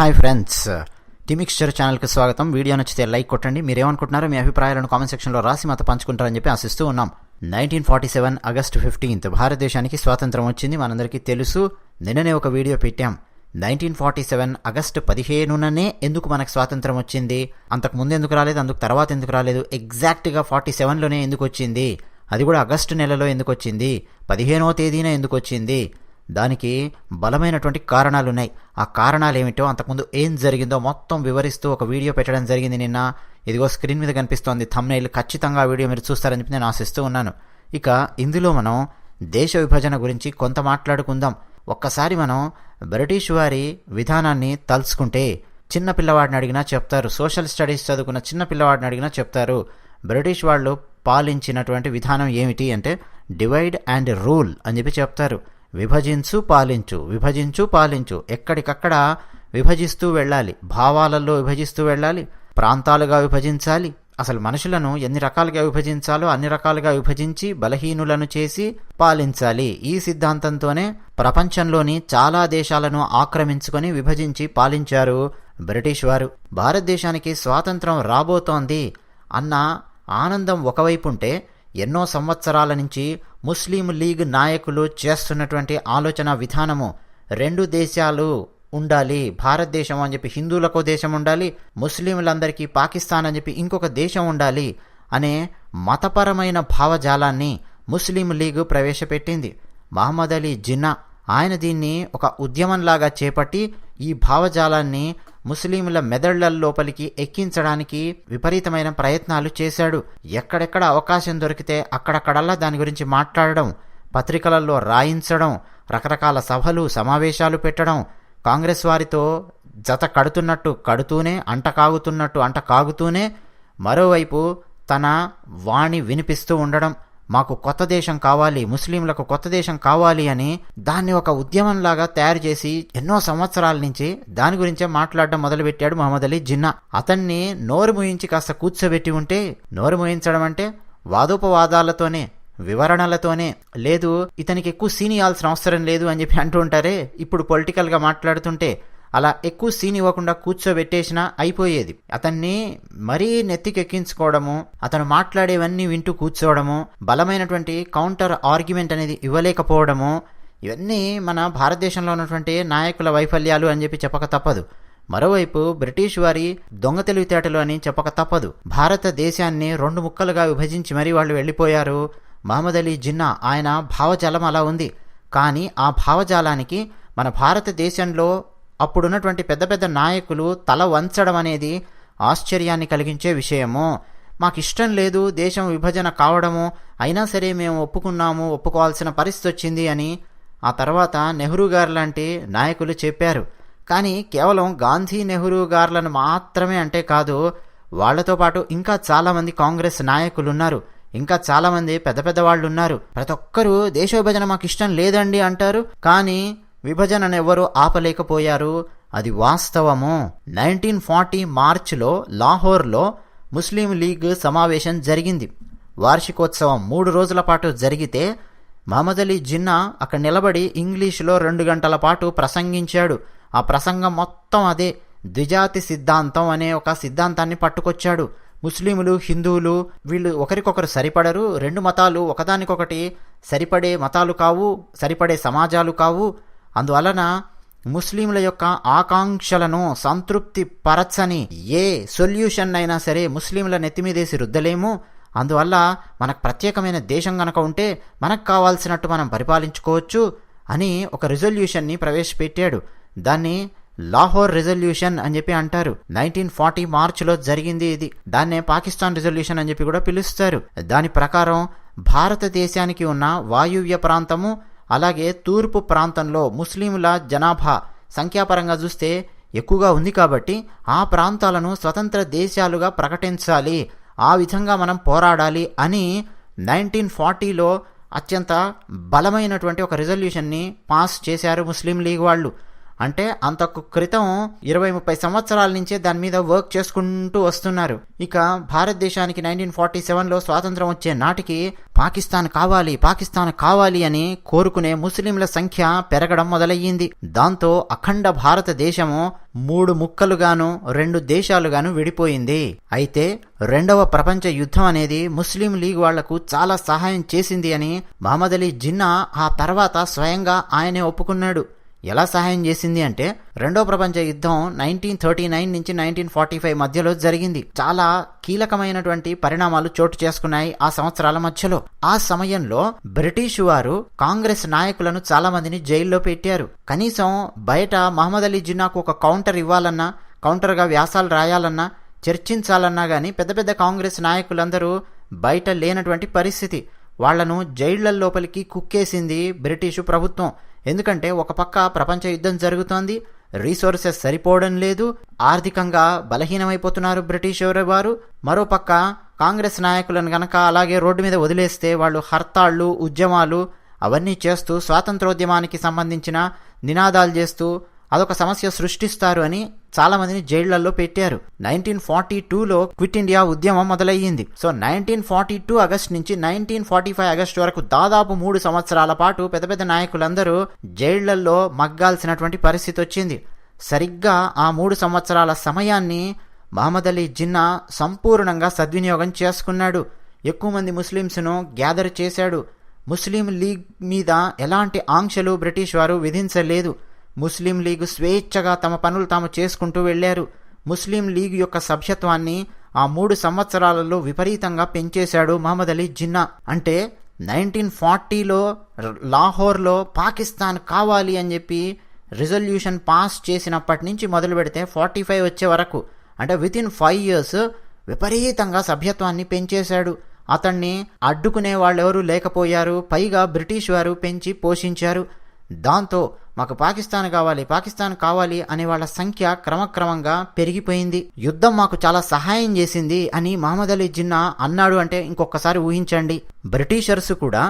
Hi friends. టిమిక్స్చర్ ఛానల్కి స్వాగతం. Video నచ్చితే లైక్ కొట్టండి. మీరేమనుకుంటున్నారో మీ అభిప్రాయాలను కామెంట్ సెక్షన్లో రాసి మాతో పంచుకుంటారని చెప్పి ఆశిస్తూ ఉన్నాం. Nineteen forty seven August fifteenth. భారతదేశానికి స్వాతంత్రం వచ్చింది. మనందరికీ తెలుసు. నిన్ననే ఒక వీడియో పెట్టాం. నైన్టీన్ ఫార్టీ సెవెన్ ఆగస్టు పదిహేనుననే ఎందుకు మనకు స్వాతంత్రం వచ్చింది? అంతకు ముందు ఎందుకు రాలేదు? అందుకు తర్వాత ఎందుకు రాలేదు? ఎగ్జాక్ట్గా ఫార్టీ సెవెన్లోనే ఎందుకు వచ్చింది? అది కూడా ఆగస్టు నెలలో ఎందుకు వచ్చింది? పదిహేనో తేదీన ఎందుకు వచ్చింది? దానికి బలమైనటువంటి కారణాలు ఉన్నాయి ఆ కారణాలు ఏమిటో అంతకుముందు ఏం జరిగిందో మొత్తం వివరిస్తూ ఒక వీడియో పెట్టడం జరిగింది నిన్న. ఇదిగో స్క్రీన్ మీద కనిపిస్తోంది థమ్నైల్. ఖచ్చితంగా ఆ వీడియో మీరు చూస్తారని చెప్పి నేను ఆశిస్తూ ఉన్నాను. ఇక ఇందులో మనం దేశ విభజన గురించి కొంత మాట్లాడుకుందాం. ఒక్కసారి మనం బ్రిటిష్ వారి విధానాన్ని తలుచుకుంటే చిన్న పిల్లవాడిని అడిగినా చెప్తారు. సోషల్ స్టడీస్ చదువుకున్న చిన్న పిల్లవాడిని అడిగినా చెప్తారు. బ్రిటిష్ వాళ్ళు పాలించినటువంటి విధానం ఏమిటి అంటే డివైడ్ అండ్ రూల్ అని చెప్పి చెప్తారు. విభజించు పాలించు విభజించు పాలించు. ఎక్కడికక్కడ విభజిస్తూ వెళ్ళాలి. భావాలలో విభజిస్తూ వెళ్ళాలి. ప్రాంతాలుగా విభజించాలి. అసలు మనుషులను ఎన్ని రకాలుగా విభజించాలో అన్ని రకాలుగా విభజించి బలహీనులను చేసి పాలించాలి. ఈ సిద్ధాంతంతోనే ప్రపంచంలోని చాలా దేశాలను ఆక్రమించుకొని విభజించి పాలించారు బ్రిటిష్ వారు. భారతదేశానికి స్వాతంత్రం రాబోతోంది అన్న ఆనందం ఒకవైపు ఉంటే ఎన్నో సంవత్సరాల నుంచి ముస్లిం లీగ్ నాయకులు చేస్తున్నటువంటి ఆలోచన విధానము రెండు దేశాలు ఉండాలి భారతదేశం అని చెప్పి హిందువులకు దేశం ఉండాలి ముస్లింలందరికీ పాకిస్తాన్ అని చెప్పి ఇంకొక దేశం ఉండాలి అనే మతపరమైన భావజాలాన్ని ముస్లిం లీగ్ ప్రవేశపెట్టింది. మహమ్మద్ అలీ జిన్నా ఆయన దీన్ని ఒక ఉద్యమంలాగా చేపట్టి ఈ భావజాలాన్ని ముస్లింల మెదళ్ళ లోపలికి ఎక్కించడానికి విపరీతమైన ప్రయత్నాలు చేశాడు. ఎక్కడెక్కడ అవకాశం దొరికితే అక్కడక్కడల్లా దాని గురించి మాట్లాడడం పత్రికలలో రాయించడం రకరకాల సభలు సమావేశాలు పెట్టడం కాంగ్రెస్ వారితో జత కడుతున్నట్టు కడుతూనే అంట కాగుతున్నట్టు అంట కాగుతూనే మరోవైపు తన వాణి వినిపిస్తూ ఉండడం. మాకు కొత్త దేశం కావాలి ముస్లింలకు కొత్త దేశం కావాలి అని దాన్ని ఒక ఉద్యమంలాగా తయారు చేసి ఎన్నో సంవత్సరాల నుంచి దాని గురించే మాట్లాడడం మొదలుపెట్టాడు మహమ్మద్ అలీ జిన్నా. అతన్ని నోరు ముయించి కాస్త కూర్చోబెట్టి ఉంటే నోరు ముయించడం అంటే వాదోపవాదాలతోనే వివరణలతోనే లేదు ఇతనికి ఎక్కువ సీనియాల్సిన అవసరం లేదు అని చెప్పి అంటూ ఉంటారే. ఇప్పుడు పొలిటికల్గా మాట్లాడుతుంటే అలా ఎక్కువ సీన్ ఇవ్వకుండా కూర్చోబెట్టేసినా అయిపోయేది. అతన్ని మరీ నెత్తికెక్కించుకోవడము అతను మాట్లాడేవన్నీ వింటూ కూర్చోవడము బలమైనటువంటి కౌంటర్ ఆర్గ్యుమెంట్ అనేది ఇవ్వలేకపోవడము ఇవన్నీ మన భారతదేశంలో ఉన్నటువంటి నాయకుల వైఫల్యాలు అని చెప్పి చెప్పక తప్పదు. మరోవైపు బ్రిటిష్ వారి దొంగ తెలివితేటలు అని చెప్పక తప్పదు. భారతదేశాన్ని రెండు ముక్కలుగా విభజించి మరీ వాళ్ళు వెళ్ళిపోయారు. మహమ్మద్ అలీ జిన్నా ఆయన భావజాలం అలా ఉంది. కానీ ఆ భావజాలానికి మన భారతదేశంలో అప్పుడున్నటువంటి పెద్ద పెద్ద నాయకులు తల వంచడం అనేది ఆశ్చర్యాన్ని కలిగించే విషయము. మాకు ఇష్టం లేదు దేశం విభజన కావడము. అయినా సరే మేము ఒప్పుకున్నాము ఒప్పుకోవాల్సిన పరిస్థితి వచ్చింది అని ఆ తర్వాత నెహ్రూ గారు లాంటి నాయకులు చెప్పారు. కానీ కేవలం గాంధీ నెహ్రూ గారులను మాత్రమే అంటే కాదు వాళ్ళతో పాటు ఇంకా చాలామంది కాంగ్రెస్ నాయకులు ఉన్నారు ఇంకా చాలామంది పెద్ద పెద్ద వాళ్ళు ఉన్నారు ప్రతి ఒక్కరూ దేశ విభజన మాకు ఇష్టం లేదండి అంటారు. కానీ విభజనను ఎవరూ ఆపలేకపోయారు. అది వాస్తవము. నైన్టీన్ ఫార్టీ మార్చ్లో లాహోర్లో ముస్లిం లీగ్ సమావేశం జరిగింది. వార్షికోత్సవం మూడు రోజుల పాటు జరిగితే మహమ్మద్ అలీ జిన్నా అక్కడ నిలబడి ఇంగ్లీషులో రెండు గంటల పాటు ప్రసంగించాడు. ఆ ప్రసంగం మొత్తం అదే ద్విజాతి సిద్ధాంతం అనే ఒక సిద్ధాంతాన్ని పట్టుకొచ్చాడు. ముస్లింలు హిందువులు వీళ్ళు ఒకరికొకరు సరిపడరు. రెండు మతాలు ఒకదానికొకటి సరిపడే మతాలు కావు సరిపడే సమాజాలు కావు. అందువలన ముస్లింల యొక్క ఆకాంక్షలను సంతృప్తి పరచని ఏ సొల్యూషన్ అయినా సరే ముస్లింల నెత్తిమీదేసి రుద్దలేము. అందువల్ల మనకు ప్రత్యేకమైన దేశం గనక ఉంటే మనకు కావాల్సినట్టు మనం పరిపాలించుకోవచ్చు అని ఒక రిజల్యూషన్ని ప్రవేశపెట్టాడు. దాన్ని లాహోర్ రిజల్యూషన్ అని చెప్పి అంటారు. నైన్టీన్ ఫార్టీ మార్చ్లో జరిగింది ఇది. దాన్నే పాకిస్తాన్ రిజల్యూషన్ అని చెప్పి కూడా పిలుస్తారు. దాని ప్రకారం భారతదేశానికి ఉన్న వాయువ్య ప్రాంతము అలాగే తూర్పు ప్రాంతంలో ముస్లింల జనాభా సంఖ్యాపరంగా చూస్తే ఎక్కువగా ఉంది కాబట్టి ఆ ప్రాంతాలను స్వతంత్ర దేశాలుగా ప్రకటించాలి. ఆ విధంగా మనం పోరాడాలి అని నైన్టీన్ ఫార్టీలో అత్యంత బలమైనటువంటి ఒక రిజల్యూషన్ని పాస్ చేశారు ముస్లిం లీగ్ వాళ్ళు. అంటే అంతకు క్రితం ఇరవై ముప్పై సంవత్సరాల నుంచే దాని మీద వర్క్ చేసుకుంటూ వస్తున్నారు. ఇక భారతదేశానికి నైన్టీన్ ఫార్టీ సెవెన్లో స్వాతంత్రం వచ్చే నాటికి పాకిస్తాన్ కావాలి పాకిస్తాన్ కావాలి అని కోరుకునే ముస్లింల సంఖ్య పెరగడం మొదలయ్యింది. దాంతో అఖండ భారతదేశము మూడు ముక్కలుగాను రెండు దేశాలుగాను విడిపోయింది. అయితే రెండవ ప్రపంచ యుద్ధం అనేది ముస్లిం లీగ్ వాళ్ళకు చాలా సహాయం చేసింది అని మహమ్మద్ అలీ జిన్నా ఆ తర్వాత స్వయంగా ఆయనే ఒప్పుకున్నాడు. ఎలా సహాయం చేసింది అంటే రెండో ప్రపంచ యుద్ధం నైన్టీన్ థర్టీ నైన్ నుంచి నైన్టీన్ ఫార్టీ ఫైవ్ మధ్యలో జరిగింది. చాలా కీలకమైనటువంటి పరిణామాలు చోటు చేసుకున్నాయి ఆ సంవత్సరాల మధ్యలో. ఆ సమయంలో బ్రిటిష్ వారు కాంగ్రెస్ నాయకులను చాలా మందిని జైల్లో పెట్టారు. కనీసం బయట మహమ్మద్ అలీ జిన్నాకు ఒక కౌంటర్ ఇవ్వాలన్నా కౌంటర్గా వ్యాసాలు రాయాలన్నా చర్చించాలన్నా గానీ పెద్ద పెద్ద కాంగ్రెస్ నాయకులందరూ బయట లేనటువంటి పరిస్థితి. వాళ్ళను జైళ్ళ లోపలికి కుక్కేసింది బ్రిటిషు ప్రభుత్వం. ఎందుకంటే ఒక పక్క ప్రపంచ యుద్ధం జరుగుతోంది రీసోర్సెస్ సరిపోవడం లేదు ఆర్థికంగా బలహీనమైపోతున్నారు బ్రిటిష్ వారు. మరోపక్క కాంగ్రెస్ నాయకులను గనక అలాగే రోడ్డు మీద వదిలేస్తే వాళ్ళు హర్తాళ్ళు ఉద్యమాలు అవన్నీ చేస్తూ స్వాతంత్రోద్యమానికి సంబంధించిన నినాదాలు చేస్తూ అదొక సమస్య సృష్టిస్తారు అని చాలా మందిని జైళ్ళలో పెట్టారు. నైన్టీన్ ఫార్టీ టూలో క్విట్ ఇండియా ఉద్యమం మొదలయ్యింది. So nineteen forty two August నుంచి నైన్టీన్ ఫార్టీ ఫైవ్ ఆగస్ట్ వరకు దాదాపు మూడు సంవత్సరాల పాటు పెద్ద పెద్ద నాయకులందరూ జైళ్ళలో మగ్గాల్సినటువంటి పరిస్థితి వచ్చింది. సరిగ్గా ఆ మూడు సంవత్సరాల సమయాన్ని మహమ్మద్ అలీ జిన్నా సంపూర్ణంగా సద్వినియోగం చేసుకున్నాడు. ఎక్కువ మంది ముస్లింస్ను గ్యాదర్ చేశాడు. ముస్లిం లీగ్ మీద ఎలాంటి ఆంక్షలు బ్రిటిష్ వారు విధించలేదు. ముస్లిం లీగ్ స్వేచ్ఛగా తమ పనులు తాము చేసుకుంటూ వెళ్ళారు. ముస్లిం లీగ్ యొక్క సభ్యత్వాన్ని ఆ మూడు సంవత్సరాలలో విపరీతంగా పెంచేశాడు మహమ్మద్ అలీ జిన్నా. అంటే నైన్టీన్ ఫార్టీలో లాహోర్లో పాకిస్తాన్ కావాలి అని చెప్పి రిజల్యూషన్ పాస్ చేసినప్పటి నుంచి మొదలు పెడితే ఫార్టీ ఫైవ్ వచ్చే వరకు. అంటే విత్ ఇన్ ఫైవ్ ఇయర్స్ విపరీతంగా సభ్యత్వాన్ని పెంచేశాడు. అతన్ని అడ్డుకునే వాళ్ళెవరూ లేకపోయారు. పైగా బ్రిటిష్ వారు పెంచి పోషించారు. దాంతో మాకు పాకిస్తాన్ కావాలి పాకిస్తాన్ కావాలి అనే వాళ్ళ సంఖ్య క్రమక్రమంగా పెరిగిపోయింది. యుద్ధం మాకు చాలా సహాయం చేసింది అని మహమ్మద్ అలీ జిన్నా అన్నాడు అంటే ఇంకొకసారి ఊహించండి. బ్రిటిషర్స్ కూడా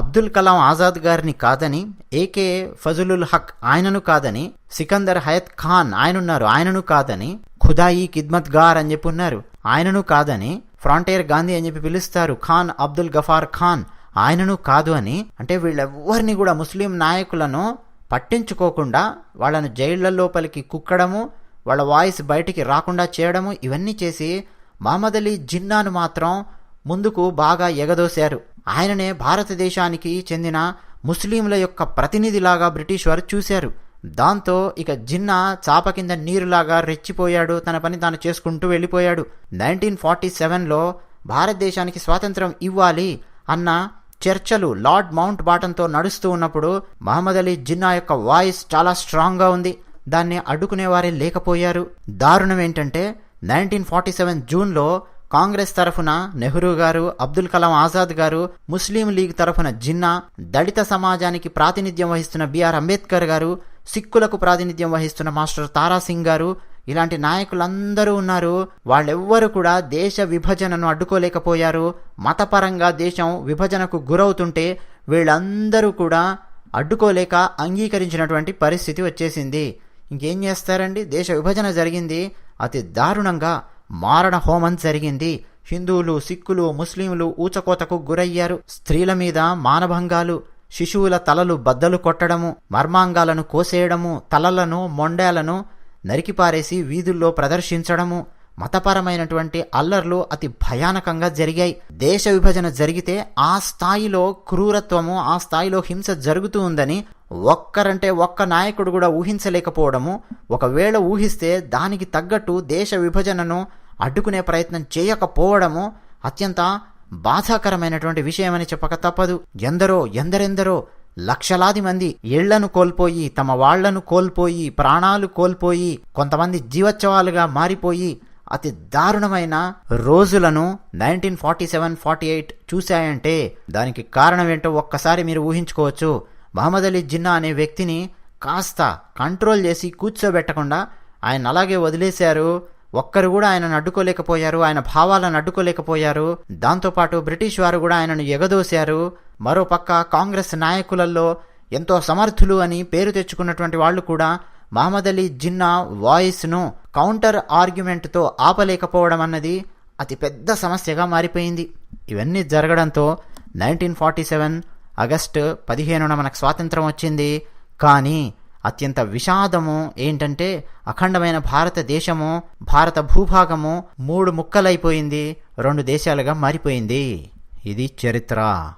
అబ్దుల్ కలాం ఆజాద్ గారిని కాదని ఏకే ఫజులుల్ హక్ ఆయనను కాదని సికందర్ హయత్ ఖాన్ ఆయనున్నారు ఆయనను కాదని ఖుదాయి కిద్మత్ గార్ అని చెప్పి ఉన్నారు ఆయనను కాదని ఫ్రాంటైర్ గాంధీ అని చెప్పి పిలుస్తారు ఖాన్ అబ్దుల్ గఫార్ ఖాన్ ఆయనను కాదు అని. అంటే వీళ్ళెవ్వరిని కూడా ముస్లిం నాయకులను పట్టించుకోకుండా వాళ్ళను జైళ్ళ లోపలికి కుక్కడము వాళ్ళ వాయిస్ బయటికి రాకుండా చేయడము ఇవన్నీ చేసి మహమ్మద్ అలీ జిన్నాను మాత్రం ముందుకు బాగా ఎగదోశారు. ఆయననే భారతదేశానికి చెందిన ముస్లింల యొక్క ప్రతినిధిలాగా బ్రిటిష్ వారు చూశారు. దాంతో ఇక జిన్నా చాప కింద నీరులాగా రెచ్చిపోయాడు తన పని తాను చేసుకుంటూ వెళ్ళిపోయాడు. నైన్టీన్ ఫార్టీ సెవెన్లో భారతదేశానికి స్వాతంత్రం ఇవ్వాలి అన్న చర్చలు లార్డ్ మౌంట్ బాటన్తో నడుస్తూ ఉన్నప్పుడు మహమ్మద్ అలీ జిన్నా యొక్క వాయిస్ చాలా స్ట్రాంగ్గా ఉంది. దాన్ని అడ్డుకునేవారే లేకపోయారు. దారుణం ఏంటంటే నైన్టీన్ ఫార్టీ సెవెన్ జూన్లో కాంగ్రెస్ తరఫున నెహ్రూ గారు అబ్దుల్ కలాం ఆజాద్ గారు ముస్లిం లీగ్ తరఫున జిన్నా దళిత సమాజానికి ప్రాతినిధ్యం వహిస్తున్న బిఆర్ అంబేద్కర్ గారు సిక్కులకు ప్రాతినిధ్యం వహిస్తున్న మాస్టర్ తారాసింగ్ గారు ఇలాంటి నాయకులందరూ ఉన్నారు. వాళ్ళెవ్వరు కూడా దేశ విభజనను అడ్డుకోలేకపోయారు. మతపరంగా దేశం విభజనకు గురవుతుంటే వీళ్ళందరూ కూడా అడ్డుకోలేక అంగీకరించినటువంటి పరిస్థితి వచ్చేసింది. ఇంకేం చేస్తారండి? దేశ విభజన జరిగింది. అతి దారుణంగా మారణ హోమం జరిగింది. హిందువులు సిక్కులు ముస్లింలు ఊచకోతకు గురయ్యారు. స్త్రీల మీద మానభంగాలు శిశువుల తలలు బద్దలు కొట్టడము మర్మాంగాలను కోసేయడము తలలను మొండాలను నరికిపారేసి వీధుల్లో ప్రదర్శించడము మతపరమైనటువంటి అల్లర్లు అతి భయానకంగా జరిగాయి. దేశ విభజన జరిగితే ఆ స్థాయిలో క్రూరత్వము ఆ స్థాయిలో హింస జరుగుతూ ఉందని ఒక్కరంటే ఒక్క నాయకుడు కూడా ఊహించలేకపోవడము. ఒకవేళ ఊహిస్తే దానికి తగ్గట్టు దేశ విభజనను అడ్డుకునే ప్రయత్నం చేయకపోవడము అత్యంత బాధాకరమైనటువంటి విషయమని చెప్పక తప్పదు. ఎందరో ఎందరెందరో లక్షలాది మంది ఇళ్ళను కోల్పోయి తమ వాళ్ళను కోల్పోయి ప్రాణాలు కోల్పోయి కొంతమంది జీవోత్సవాలుగా మారిపోయి అతి దారుణమైన రోజులను nineteen forty seven forty eight చూశాయంటే దానికి కారణం ఏంటో ఒక్కసారి మీరు ఊహించుకోవచ్చు. మహమ్మద్ అలీ జిన్నా అనే వ్యక్తిని కాస్త కంట్రోల్ చేసి కూర్చోబెట్టకుండా ఆయన అలాగే వదిలేశారు. ఒక్కరు కూడా ఆయనను అడ్డుకోలేకపోయారు ఆయన భావాలను అడ్డుకోలేకపోయారు. దాంతోపాటు బ్రిటిష్ వారు కూడా ఆయనను ఎగదోశారు. మరోపక్క కాంగ్రెస్ నాయకులలో ఎంతో సమర్థులు అని పేరు తెచ్చుకున్నటువంటి వాళ్ళు కూడా మహమ్మద్ అలీ జిన్నా వాయిస్ను కౌంటర్ ఆర్గ్యుమెంట్తో ఆపలేకపోవడం అన్నది అతిపెద్ద సమస్యగా మారిపోయింది. ఇవన్నీ జరగడంతో నైన్టీన్ ఫార్టీ సెవెన్ ఆగస్టు పదిహేనున మనకు స్వాతంత్రం వచ్చింది. కానీ అత్యంత విషాదము ఏంటంటే అఖండమైన భారతదేశము భారత భూభాగము మూడు ముక్కలైపోయింది రెండు దేశాలుగా మారిపోయింది. ఇది చరిత్ర.